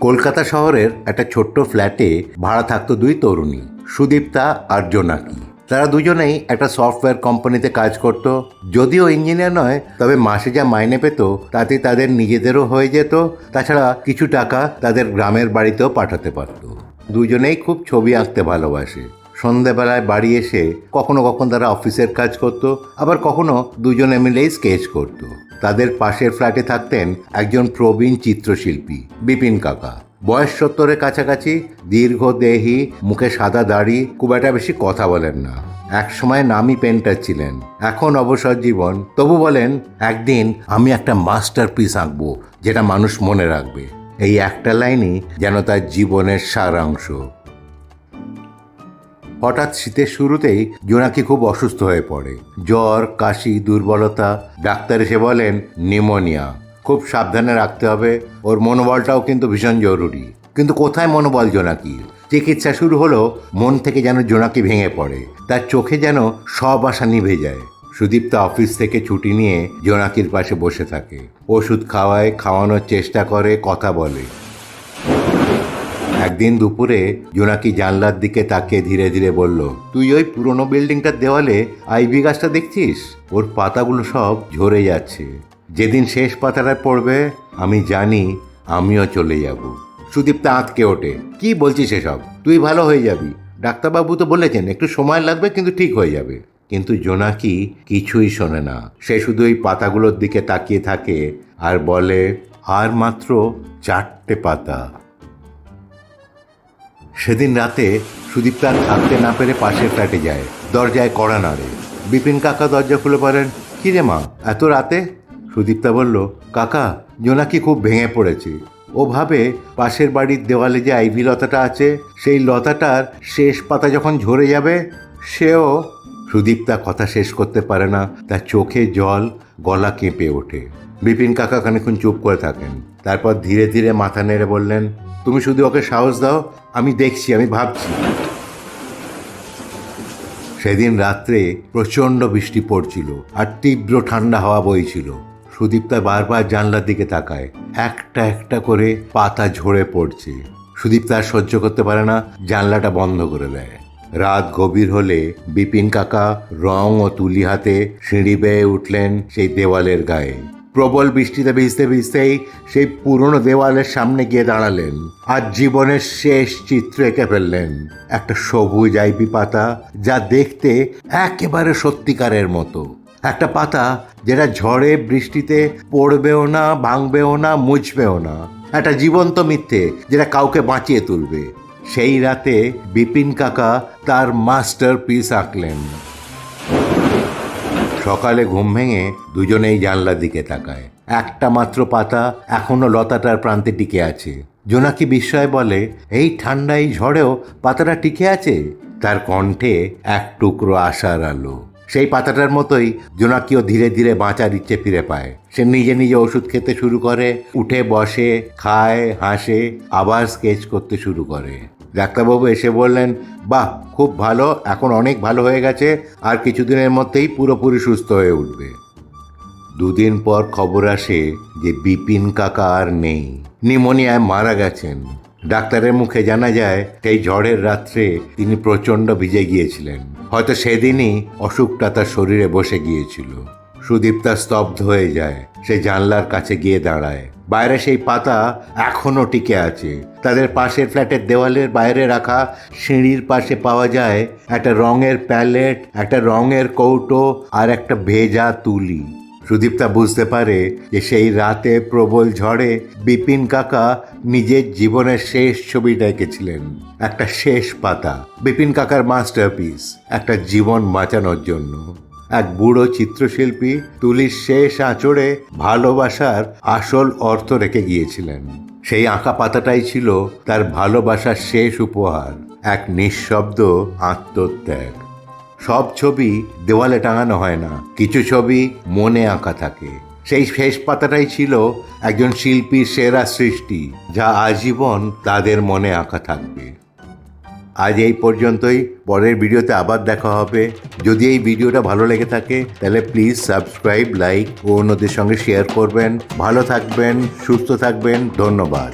কলকাতা শহরের একটা ছোট্ট ফ্ল্যাটে ভাড়া থাকতো দুই তরুণী, সুদীপ্তা আর জোনাকি। তারা দুজনেই একটা সফটওয়্যার কোম্পানিতে কাজ করত। যদিও ইঞ্জিনিয়ার নয়, তবে মাসে যা মাইনে পেত, তাতে তাদের নিজেদেরও হয়ে যেত। তাছাড়া কিছু টাকা তাদের গ্রামের বাড়িতেও পাঠাতে পারত। দুজনেই খুব ছবি আঁকতে ভালোবাসে। সন্ধেবেলায় বাড়ি এসে কখনো কখনো তারা অফিসের কাজ করত, আবার কখনো দুজনে মিলেই স্কেচ করত। তাদের পাশের ফ্ল্যাটে থাকতেন একজন প্রবীণ চিত্রশিল্পী, বিপিন কাকা। বয়স সত্তরের কাছাকাছি, দীর্ঘদেহী, মুখে সাদা দাড়ি, খুব একটা বেশি কথা বলেন না। একসময় নামি পেন্টার ছিলেন। এখন অবসর জীবন। তবু বলেন, একদিন আমি একটা মাস্টার পিস আঁকবো, যেটা মানুষ মনে রাখবে। এই একটা লাইনই যেন তার জীবনের সারাংশ। হঠাৎ শীতের শুরুতেই জোনাকি খুব অসুস্থ হয়ে পড়ে। জ্বর, কাশি, দুর্বলতা, ডাক্তার এসে বলেন, নিউমোনিয়া। খুব সাবধানে রাখতে হবে। ওর মনোবলটাও কিন্তু ভীষণ জরুরি। কিন্তু কোথায় মনোবল জোনাকির চিকিৎসা শুরু হলো, মন থেকে যেন জোনাকি ভেঙে পড়ে। তার চোখে যেন সব আশা নিভে যায়। সুদীপ্তা অফিস থেকে ছুটি নিয়ে জোনাকির পাশে বসে থাকে। ওষুধ খাওয়ায়, খাওয়ানোর চেষ্টা করে, কথা বলে। একদিন দুপুরে জোনাকি জানলার দিকে তাকিয়ে ধীরে ধীরে বলল, তুই ওই পুরনো বিল্ডিংটার দেওয়ালে আইভি গাছটা দেখছিস? ওর পাতাগুলো সব ঝরে যাচ্ছে। যেদিন শেষ পাতাটা পড়বে, আমি জানি আমিও চলে যাব। সুদীপ্তা আঁতকে ওঠে, কি বলছিস এসব? তুই ভালো হয়ে যাবি। ডাক্তারবাবু তো বলেছেন, একটু সময় লাগবে কিন্তু ঠিক হয়ে যাবে। কিন্তু জোনাকি কিছুই শোনে না। সে শুধু ওই পাতাগুলোর দিকে তাকিয়ে থাকে আর বলে, আর মাত্র চারটে পাতা। সেদিন রাতে সুদীপ্তা আর থাকতে না পেরে পাশের ফ্ল্যাটে যায়। দরজায় কড়া নাড়ে। বিপিন কাকা দরজা খুলে পারেন কি রে মা, এত রাতে? সুদীপ্তা বলল, কাকা জোনাকি খুব ভেঙে পড়েছে। ও ভাবে পাশের বাড়ির দেওয়ালে যে আইভি লতাটা আছে, সেই লতাটার শেষ পাতা যখন ঝরে যাবে, সেও সুদীপ্তা কথা শেষ করতে পারে না। তার চোখে জল, গলা কেঁপে ওঠে। বিপিন কাকা খানিক্ষণ চুপ করে থাকেন। তারপর ধীরে ধীরে মাথা নেড়ে বললেন তুমি শুধু ওকে সাহস দাও, আমি দেখছি, আমি ভাবছি। সেদিন রাত্রে প্রচণ্ড বৃষ্টি পড়ছিল আর তীব্র ঠান্ডা হাওয়া বইছিল। সুদীপ্তা বারবার জানলার দিকে তাকায়। একটা একটা করে পাতা ঝরে পড়ছে। সুদীপ্তা আর সহ্য করতে পারে না, জানলাটা বন্ধ করে দেয়। রাত গভীর হলে বিপিন কাকা রং ও তুলি হাতে সিঁড়ি বেয়ে উঠলেন সেই দেওয়ালের গায়ে। প্রবল বৃষ্টিতে ভিজতে ভিজতেই সেই পুরনো দেওয়ালের সামনে গিয়ে দাঁড়ালেন আর জীবনের শেষ চিত্র এঁকে ফেললেন একটা সবুজ আইপি পাতা যা দেখতে একেবারে সত্যিকারের মতো। একটা পাতা যেটা ঝড়ে বৃষ্টিতে পড়বেও না, ভাঙবেও না, মুছবেও না। একটা জীবন্ত মিথ্যে যেটা কাউকে বাঁচিয়ে তুলবে। সেই রাতে বিপিন কাকা তার মাস্টার পিস আঁকলেন। সকালে ঘুম ভেঙে দুজনেই জানলার দিকে তাকায়। একটা মাত্র পাতা এখনও লতাটার প্রান্তে টিকে আছে। জোনাকি বিস্ময় বলে, এই ঠান্ডায় ঝড়েও পাতাটা টিকে আছে? তার কণ্ঠে এক টুকরো আশার আলো। সেই পাতাটার মতোই জোনাকিও ধীরে ধীরে বাঁচার ইচ্ছে ফিরে পায়। সে নিজে নিজে ওষুধ খেতে শুরু করে, উঠে বসে, খায়, হাসে, আবার স্কেচ করতে শুরু করে। ডাক্তারবাবু এসে বললেন, বাহ, খুব ভালো, এখন অনেক ভালো হয়ে গেছে, আর কিছুদিনের মধ্যেই পুরোপুরি সুস্থ হয়ে উঠবে। দুদিন পর খবর আসে যে বিপিন কাকা আর নেই। নিমোনিয়ায় মারা গেছেন। ডাক্তারের মুখে জানা যায়, সেই ঝড়ের রাত্রে তিনি প্রচণ্ড ভিজে গিয়েছিলেন। হয়তো সেদিনই অসুখটা তার শরীরে বসে গিয়েছিল। সুদীপ্তা স্তব্ধ হয়ে যায়। সে জানলার কাছে গিয়ে দাঁড়ায়। বাইরে সেই পাতা এখনও টিকে আছে। তাদের পাশের ফ্ল্যাটের দেওয়ালের বাইরে রাখা সিঁড়ির পাশে পাওয়া যায় একটা রঙের প্যালেট, একটা রঙের কৌটো আর একটা ভেজা তুলি। সুদীপ্তা বুঝতে পারে যে সেই রাতে প্রবল ঝড়ে বিপিন কাকা নিজের জীবনের শেষ ছবিটা এঁকেছিলেন একটা শেষ পাতা। বিপিন কাকার মাস্টারপিস, একটা জীবন বাঁচানোর জন্য। এক বুড়ো চিত্রশিল্পী তুলির শেষ আঁচড়ে ভালোবাসার আসল অর্থ রেখে গিয়েছিলেন। সেই আঁকা পাতাটাই ছিল তার ভালোবাসার শেষ উপহার, এক নিঃশব্দ আত্মত্যাগ। সব ছবি দেওয়ালে টাঙানো হয় না, কিছু ছবি মনে আঁকা থাকে। সেই শেষ পাতাটাই ছিল একজন শিল্পীর সেরা সৃষ্টি, যা আজীবন তাদের মনে আঁকা থাকবে। আজ এই পর্যন্তই, পরের ভিডিওতে আবার দেখা হবে। যদি এই ভিডিওটা ভালো লেগে থাকে, তাহলে প্লিজ সাবস্ক্রাইব লাইক ও অন্যদের সঙ্গে শেয়ার করবেন। ভালো থাকবেন, সুস্থ থাকবেন, ধন্যবাদ।